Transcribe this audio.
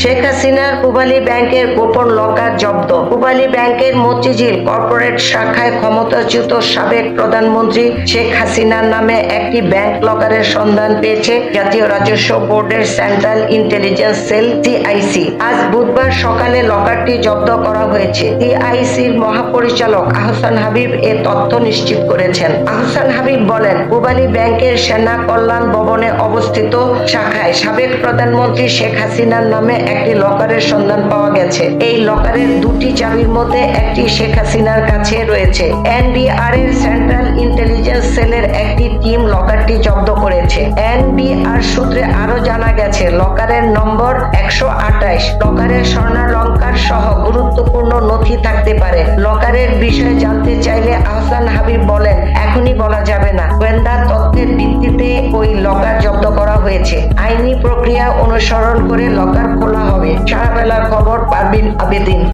শেখ হাসিনার পুবালী ব্যাংকের গোপন লকার জব্দ। পূবালি ব্যাংকের মতিঝিল কর্পোরেট শাখায় ক্ষমতাচ্যুত সাবেক প্রধানমন্ত্রী শেখ হাসিনার নামে একটি ব্যাংক লকারের সন্ধান পেয়েছে জাতীয় রাজস্ব বোর্ডের সেন্ট্রাল ইন্টেলিজেন্স সেল, টিআইসি। আজ বুধবার সকালে লকারটি জব্দ করা হয়েছে। টিআইসির মহাপরিচালক আহসান হাবিব এ তথ্য নিশ্চিত করেছেন। আহসান হাবিব বলেন, পুবালী ব্যাংকের সেনা কল্যাণ ভবনে অবস্থিত শাখায় সাবেক প্রধানমন্ত্রী শেখ হাসিনার নামে একটি লকারের সন্ধান পাওয়া গেছে। এই লকারের দুটি চাবির মধ্যে একটি শেখ হাসিনার কাছে রয়েছে। এনবিআর এর সেন্ট্রাল ইন্টেলিজেন্স সেলের একটি টিম লকারটি জব্দ করেছে। এনবিআর সূত্রে আরও জানা গেছে, লকারের নম্বর একশো আঠাশ। লকারের স্বর্ণালঙ্কার নথি থাকতে পারে। লকারের বিষয়ে জানতে চাইলে আহসান হাবিব বলেন, এখনই বলা যাবে না। গোয়েন্দা তথ্যের ভিত্তিতে ওই লকার জব্দ করা হয়েছে। আইনি প্রক্রিয়া অনুসরণ করে লকার খোলা হবে। সারা বেলার খবর পারবিন আবেদিন।